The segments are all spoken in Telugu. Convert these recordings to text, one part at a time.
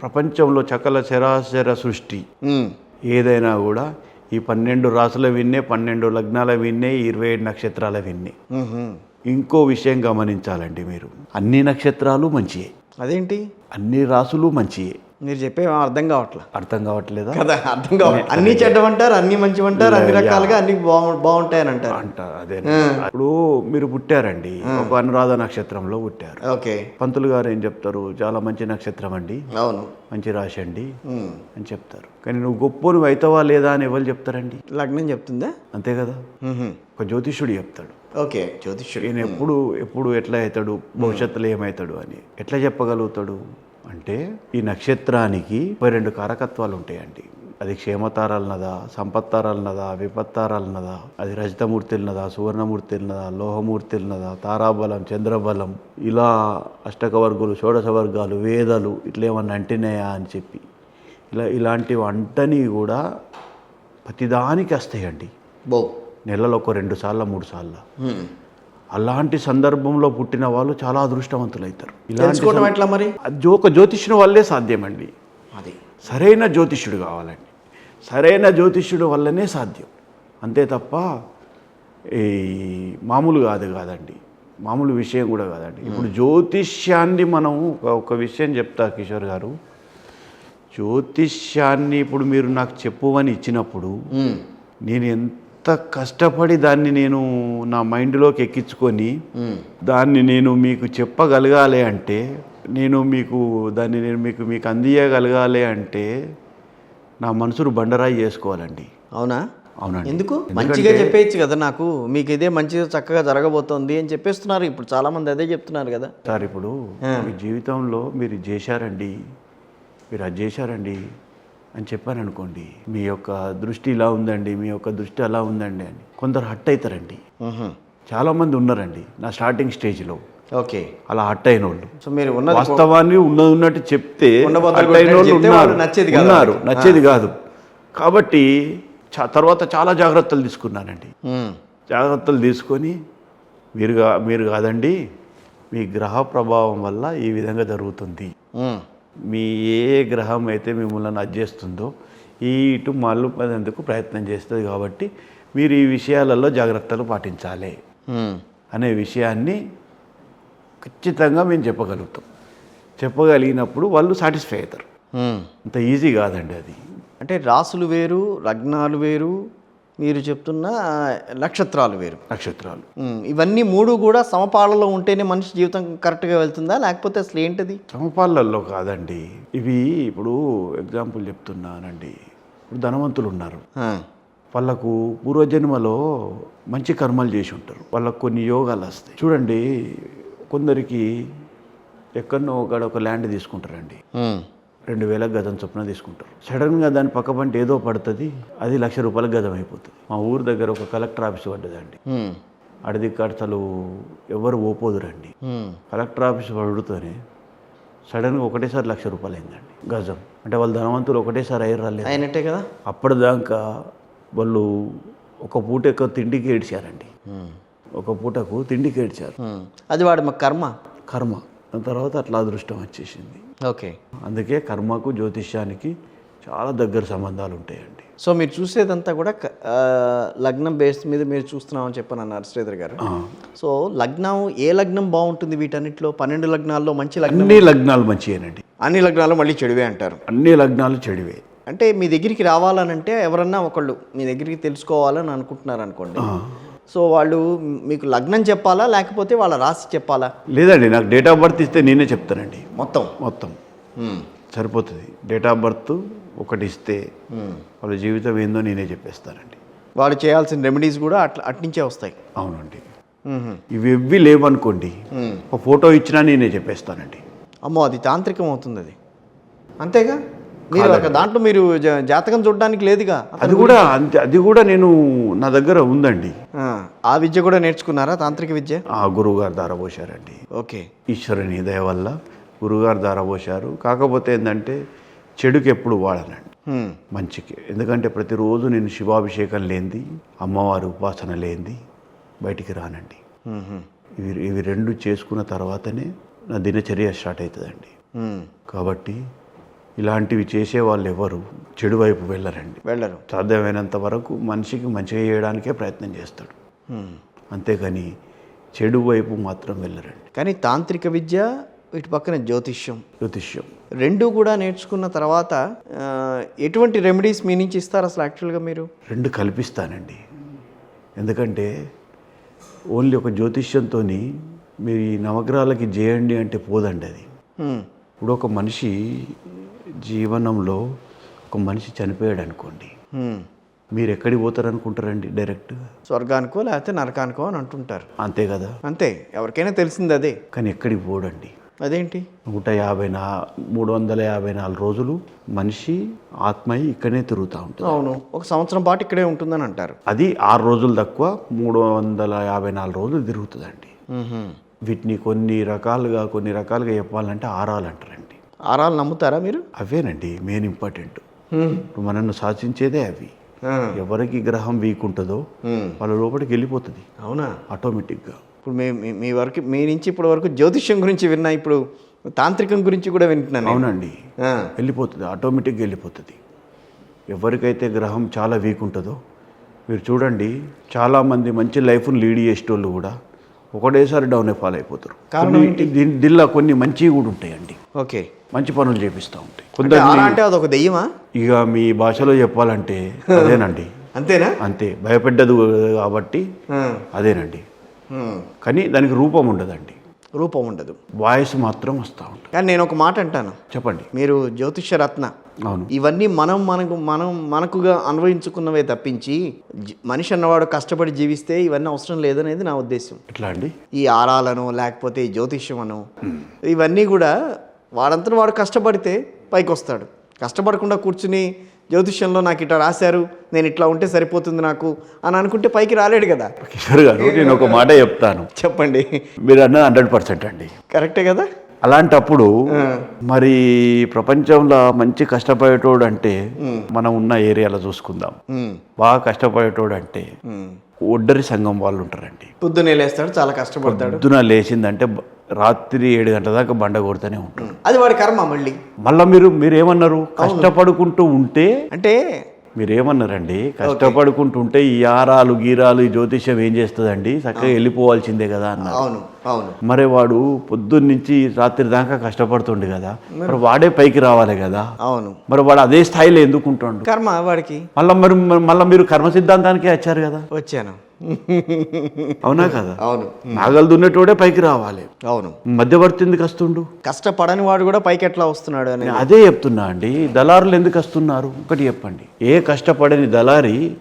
ప్రపంచంలో చకల చరాచర సృష్టి. ఏదైనా కూడా ఈ పన్నెండు రాసుల విన్నే పన్నెండు లగ్నాల విన్నే ఇరవై ఏడు నక్షత్రాల విన్నే. ఇంకో విషయం గమనించాలండి మీరు. అన్ని నక్షత్రాలు మంచియే. అదేంటి? అన్ని రాసులు మంచియే. మీరు చెప్పే అర్థం కావట్లే? అర్థం కావట్లేదా? కదా అర్థం కావట్లేదు అన్ని చెడ్డమంటారు అన్ని మంచివంటారు అన్ని రకాలుగా అన్ని బాగు బాగుంటాయని అంటారు. అంట అదే. ఇప్పుడు మీరు పుట్టారండి. ఒక అనురాధ నక్షత్రంలో పుట్టారు. ఓకే. పంతులు గారు ఏం చెప్తారు? చాలా మంచి నక్షత్రం అండి. అవును. మంచి రాశి అండి. అని చెప్తారు. కానీ నువ్వు గొప్పను అవుతావా లేదా అని ఎవరు చెప్తారండి? లగ్నం చెప్తుందా? అంతే కదా. ఒక జ్యోతిష్యుడు చెప్తాడు. ఓకే జ్యోతిష్యుడు. ఈయన ఎప్పుడు ఎప్పుడు ఎట్లా అవుతాడు? భవిష్యత్తులో ఏమవుతాడు అని ఎట్లా చెప్పగలుగుతాడు? అంటే ఈ నక్షత్రానికి ముప్పై రెండు కారకత్వాలు ఉంటాయండి. అది క్షేమతారాలన్నదా సంపత్తారాలన్నదా విపత్తారాలన్నదా అది రజతమూర్తిలన్నదా సువర్ణమూర్తిలన్నదా లోహమూర్తిలన్నదా తారాబలం చంద్రబలం ఇలా అష్టక వర్గులు షోడశ వర్గాలు వేదాలు ఇట్లా ఏమన్నా అంటినాయా అని చెప్పి. ఇలా ఇలాంటివి అంటని కూడా ప్రతిదానికి వస్తాయండి. బో. నెలలో ఒక రెండు సార్లు మూడు సార్లు. అలాంటి సందర్భంలో పుట్టిన వాళ్ళు చాలా అదృష్టవంతులు అవుతారు ఇలాంటి తెలుసుకోవడం ఎట్లా మరి? ఒక జ్యోతిష్యుని వల్లే సాధ్యమండి. అది. సరైన జ్యోతిష్యుడు కావాలండి. సరైన జ్యోతిష్యుడు వల్లనే సాధ్యం. అంతే తప్ప ఈ మామూలు కాదు కాదండి. మామూలు విషయం కూడా కాదండి. ఇప్పుడు జ్యోతిష్యాన్ని మనం ఒక- విషయం చెప్తా కిషోర్ గారు. జ్యోతిష్యాన్ని ఇప్పుడు మీరు నాకు చెప్పువని ఇచ్చినప్పుడు. నేను ఎంత కష్టపడి దాన్ని నేను నా మైండ్లోకి ఎక్కించుకొని. దాన్ని నేను మీకు చెప్పగలగాలి అంటే నేను మీకు దాన్ని నేను మీకు మీకు అందియగలగాలి అంటే నా మనసును బండరాయి చేసుకోవాలండి. అవునా? అవునండి. ఎందుకు? మంచిగా చెప్పేయచ్చు కదా నాకు. మీకు ఇదే మంచిగా చక్కగా జరగబోతోంది అని చెప్పేస్తున్నారు ఇప్పుడు. చాలా మంది అదే చెప్తున్నారు కదా. సార్ ఇప్పుడు మీ జీవితంలో మీరు చేశారండి. మీరు అది చేశారండి. అని చెప్పాను అనుకోండి మీ యొక్క దృష్టి ఇలా ఉందండి మీ యొక్క దృష్టి అలా ఉందండి అని కొందరు హట్ అవుతారండి. చాలామంది ఉన్నారండి నా స్టార్టింగ్ స్టేజ్లో. ఓకే. అలా హట్ అయిన వాళ్ళు సో మీరు ఉన్నది వాస్తవాన్ని ఉన్నది ఉన్నట్టు చెప్తే నచ్చేది కాదు. ఉన్నారు. నచ్చేది కాదు. కాబట్టి తర్వాత చాలా జాగ్రత్తలు తీసుకున్నానండి. జాగ్రత్తలు తీసుకొని మీరు మీరు కాదండి మీ గ్రహ ప్రభావం వల్ల ఈ విధంగా జరుగుతుంది. మీ ఏ గ్రహం అయితే మిమ్మల్ని అడ్జేస్తుందో ఈ ఇటు మళ్ళుపేందుకు ప్రయత్నం చేస్తుంది కాబట్టి మీరు ఈ విషయాలలో జాగ్రత్తలు పాటించాలి. అనే విషయాన్ని ఖచ్చితంగా మేము చెప్పగలుగుతాం చెప్పగలిగినప్పుడు వాళ్ళు సాటిస్ఫై అవుతారు. అంత ఈజీ కాదండి అది అంటే రాసులు వేరు లగ్నాలు వేరు మీరు చెప్తున్న నక్షత్రాలు వేరు. నక్షత్రాలు. ఇవన్నీ మూడు కూడా సమపాలలో ఉంటేనే మనిషి జీవితం కరెక్ట్గా వెళ్తుందా? లేకపోతే అసలు ఏంటిది? సమపాలల్లో కాదండి. ఇవి ఇప్పుడు ఎగ్జాంపుల్ చెప్తున్నానండి. ఇప్పుడు ధనవంతులు ఉన్నారు. వాళ్ళకు పూర్వజన్మలో మంచి కర్మలు చేసి ఉంటారు. వాళ్ళకు కొన్ని యోగాలు వస్తాయి. చూడండి కొందరికి ఎక్కడనో ఒకడ ఒక ల్యాండ్ తీసుకుంటారండి. రెండు వేల గజం చొప్పున తీసుకుంటారు. సడన్గా దాని పక్క పంట ఏదో పడుతుంది అది లక్ష రూపాయల గజం అయిపోతుంది. మా ఊరు దగ్గర ఒక కలెక్టర్ ఆఫీస్ పడ్డదండి. అడిది అసలు ఎవరు ఓపోదురండి. కలెక్టర్ ఆఫీస్ పడుతూనే సడన్గా ఒకటేసారి లక్ష రూపాయలు అయిందండి గజం. అంటే వాళ్ళ ధనవంతులు ఒకటేసారి అయ్యి రాలేదు. అయినట్టే కదా? అప్పటిదాకా వాళ్ళు ఒక పూటకు తిండికి ఏడ్చారండి. ఒక పూటకు తిండికి ఏడ్చారు. అది వాడి మా కర్మ? కర్మ. దాని తర్వాత అట్లా అదృష్టం వచ్చేసింది. ఓకే. అందుకే కర్మకు జ్యోతిష్యానికి చాలా దగ్గర సంబంధాలు ఉంటాయండి. సో మీరు చూసేదంతా కూడా లగ్నం బేస్ మీద మీరు చూస్తున్నామని చెప్పని అన్నారు శ్రీధర్ గారు. సో లగ్నం ఏ లగ్నం బాగుంటుంది వీటన్నిటిలో? పన్నెండు లగ్నాల్లో మంచి లగ్నం అన్ని లగ్నాలు మంచివేనండి అన్ని లగ్నాలు మళ్ళీ చెడువే అంటారు. అన్ని లగ్నాలు చెడివే. అంటే మీ దగ్గరికి రావాలనంటే ఎవరన్నా ఒకళ్ళు మీ దగ్గరికి తెలుసుకోవాలని అనుకుంటున్నారు అనుకోండి సో వాళ్ళు మీకు లగ్నం చెప్పాలా లేకపోతే వాళ్ళ రాశి చెప్పాలా? లేదండి నాకు డేట్ ఆఫ్ బర్త్ ఇస్తే నేనే చెప్తానండి. మొత్తం? మొత్తం. ఉమ్. సరిపోతుంది. డేట్ ఆఫ్ బర్త్ ఒకటి ఇస్తే ఉమ్. వాళ్ళ జీవితం ఏందో నేనే చెప్పేస్తానండి. వాళ్ళు చేయాల్సిన రెమెడీస్ కూడా అట్లా అట్నుంచే వస్తాయి. అవునండి. ఉహు. ఇవి ఎవ్వి లేవనుకోండి. ఒక ఫోటో ఇచ్చినా నేనే చెప్పేస్తానండి. అమ్మో అది తాంత్రికం అవుతుంది అది. అంతేగా? మీరు ఒక దాంట్లో మీరు జాతకం చూడడానికి లేదుగా? అది కూడా అంతే అది కూడా నేను నా దగ్గర ఉందండి. ఆ, విద్య కూడా నేర్చుకున్నారా? తాంత్రిక విద్య? ఆ గురువుగారు దారపోశారండి ఓకే. ఈశ్వరుని దయ వల్ల గురువుగారు దారపోశారు కాకపోతే ఏంటంటే చెడుకి ఎప్పుడు వాడనండి. మంచికి. ఎందుకంటే ప్రతిరోజు నేను శివాభిషేకం లేనిది అమ్మవారి ఉపాసన లేనిది బయటికి రానండి. ఇవి ఇవి రెండు చేసుకున్న తర్వాతనే నా దినచర్య స్టార్ట్ అవుతుందండి. కాబట్టి ఇలాంటివి చేసే వాళ్ళు ఎవరు చెడు వైపు వెళ్ళరండి. వెళ్ళరు. సాధ్యమైనంత వరకు మనిషికి మంచిగా చేయడానికే ప్రయత్నం చేస్తాడు. హ్మ్. అంతేగాని చెడు వైపు మాత్రం వెళ్ళరండి. కానీ తాంత్రిక విద్య ఇటు పక్కన జ్యోతిష్యం. జ్యోతిష్యం. రెండు కూడా నేర్చుకున్న తర్వాత ఎటువంటి రెమెడీస్ మీ నుంచి ఇస్తారు అసలు యాక్చువల్గా మీరు? రెండు కల్పిస్తానండి. ఎందుకంటే ఓన్లీ ఒక జ్యోతిష్యంతో మీరు ఈ నవగ్రహాలకి చేయండి అంటే పోదండి అది. ఇప్పుడు ఒక మనిషి జీవనంలో ఒక మనిషి చనిపోయాడు అనుకోండి. మీరు ఎక్కడికి పోతారు అనుకుంటారండి డైరెక్ట్ స్వర్గానికో లేకపోతే నరకానికో అని అంటుంటారు. అంతే కదా? అంతే. ఎవరికైనా తెలిసింది అదే. కానీ ఎక్కడికి పోడండి? అదేంటి? నూట యాభై నా మూడు వందల యాభై నాలుగు రోజులు మనిషి ఆత్మ ఇక్కడనే తిరుగుతూ ఉంటుంది. అవును. ఒక సంవత్సరం పాటు ఇక్కడే ఉంటుందని అంటారు. అది ఆరు రోజులు తక్కువ మూడు వందల యాభై నాలుగు రోజులు తిరుగుతుందండి. వీటిని కొన్ని రకాలుగా కొన్ని రకాలుగా చెప్పాలంటే ఆరాలు అంటారండి. ఆరాలు నమ్ముతారా మీరు అవేనండి మెయిన్ ఇంపార్టెంట్. ఇప్పుడు మనల్ని శాసించేదే అవి. ఎవరికి గ్రహం వీక్ ఉంటుందో. వాళ్ళ లోపలికి వెళ్ళిపోతుంది అవునా ఆటోమేటిక్గా ఇప్పుడు మీ మీ- వరకు మీ నుంచి ఇప్పటి వరకు జ్యోతిష్యం గురించి విన్నా ఇప్పుడు తాంత్రికం గురించి కూడా వింటున్నాను నేను. అవునండి. వెళ్ళిపోతుంది ఆటోమేటిక్గా వెళ్ళిపోతుంది ఎవరికైతే గ్రహం చాలా వీక్ ఉంటుందో మీరు చూడండి చాలామంది మంచి లైఫ్ని లీడ్ చేసేటోళ్ళు కూడా ఒకటేసారి డౌన్ ఫాల్ అయిపోతారు. కారణం దీనిలో కొన్ని మంచివి కూడా ఉంటాయండి. ఓకే. మంచి పనులు చేపిస్తూ ఉంటాయి. కొందరు అంటే అదొక దెయ్యమా? ఇక మీ భాషలో చెప్పాలంటే అదేనండి. అంతేనా? అంతే. భయపెట్టదు కాబట్టి. అదేనండి. కానీ దానికి రూపం ఉండదండి. రూపం ఉండదు. వాయిస్ మాత్రం వస్తూ ఉంటుంది. కానీ నేను ఒక మాట అంటాను. చెప్పండి. మీరు జ్యోతిష్య రత్న. అవును. ఇవన్నీ మనం మనకు మనం మనకుగా అన్వయించుకున్నవే తప్పించి మనిషి అన్నవాడు కష్టపడి జీవిస్తే ఇవన్నీ అవసరం లేదనేది నా ఉద్దేశం. ఎట్లా అండి? ఈ ఆరాలను లేకపోతే ఈ జ్యోతిష్యం అను ఇవన్నీ కూడా వాడంతట వాడు కష్టపడితే పైకి వస్తాడు కష్టపడకుండా కూర్చుని జ్యోతిష్యంలో నాకు ఇట్లా రాశారు నేను ఇట్లా ఉంటే సరిపోతుంది నాకు అని అనుకుంటే పైకి రాలేడు కదా. కిషోర్ గారు నేను ఒక మాట చెప్తాను. చెప్పండి. మీరు అన్నది హండ్రెడ్ పర్సెంట్ అండి. కరెక్టే కదా? అలాంటప్పుడు మరి ప్రపంచంలో మంచి కష్టపడేటోడు అంటే మనం ఉన్న ఏరియాలో చూసుకుందాం. బాగా కష్టపడేటోడు అంటే. ఒడ్డరి సంఘం వాళ్ళు ఉంటారండి. పొద్దున్నే లేస్తాడు చాలా కష్టపడతాడు. పొద్దున లేచిందంటే రాత్రి ఏడు గంటల దాకా బండ కొడుతూనే ఉంటారు. అది వాడి కర్మ మళ్ళీ. మళ్ళీ మీరు మీరు ఏమన్నారు కష్టపడుకుంటూ ఉంటే అంటే మీరు ఏమన్నారండి కష్టపడుకుంటూ ఉంటే ఈ ఆరాలు గీరాలు ఈ జ్యోతిష్యం ఏం చేస్తుందండి? చక్కగా వెళ్ళిపోవాల్సిందే కదా అన్నారు. అవును. అవును. మరి వాడు పొద్దున్న నుంచి రాత్రి దాకా కష్టపడుతుండు కదా. మరి వాడే పైకి రావాలి కదా. అవును. మరి వాడు అదే స్థాయిలో ఎందుకు ఉంటుండు కర్మ వాడికి. మళ్ళీ మరి మళ్ళీ మీరు కర్మ సిద్ధాంతానికే వచ్చారు కదా. వచ్చాను. అవునా కదా? అవును. నాగలు దున్నేటోడే పైకి రావాలి. అవును. మధ్యవర్తి ఎందుకు వస్తుండు కష్టపడని వాడు కూడా పైకి ఎట్లా వస్తున్నాడు అని అదే చెప్తున్నా అండి. దళారులు ఎందుకు వస్తున్నారు? ఒకటి చెప్పండి. ఏ కష్టపడని దళారి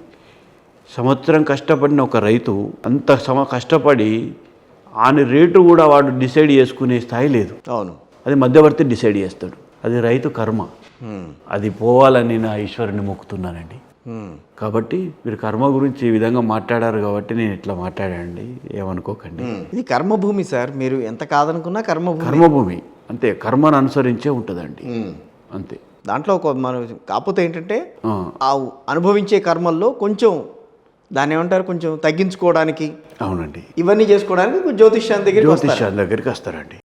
సంవత్సరం కష్టపడిన ఒక రైతు అంత సమ కష్టపడి ఆయన రేటు కూడా వాడు డిసైడ్ చేసుకునే స్థాయి లేదు. అవును. అది మధ్యవర్తి డిసైడ్ చేస్తాడు. అది రైతు కర్మ. అది పోవాలని నా ఈశ్వరుని మొక్కుతున్నానండి. కాబట్టి మీరు కర్మ గురించి ఈ విధంగా మాట్లాడారు కాబట్టి నేను ఇట్లా మాట్లాడండి ఏమనుకోకండి. ఇది కర్మభూమి సార్. మీరు ఎంత కాదనుకున్నా కర్మభూమి. కర్మభూమి. అంతే. కర్మను అనుసరించే ఉంటుందండి. అంతే. దాంట్లో ఒక మనం కాకపోతే ఏంటంటే ఆ అనుభవించే కర్మల్లో కొంచెం దాన్ని ఏమంటారు? కొంచెం తగ్గించుకోవడానికి అవునండి. ఇవన్నీ చేసుకోవడానికి జ్యోతిష్యాన్ని దగ్గరికి వస్తారు? జ్యోతిష్యాల దగ్గరికి వస్తారండి.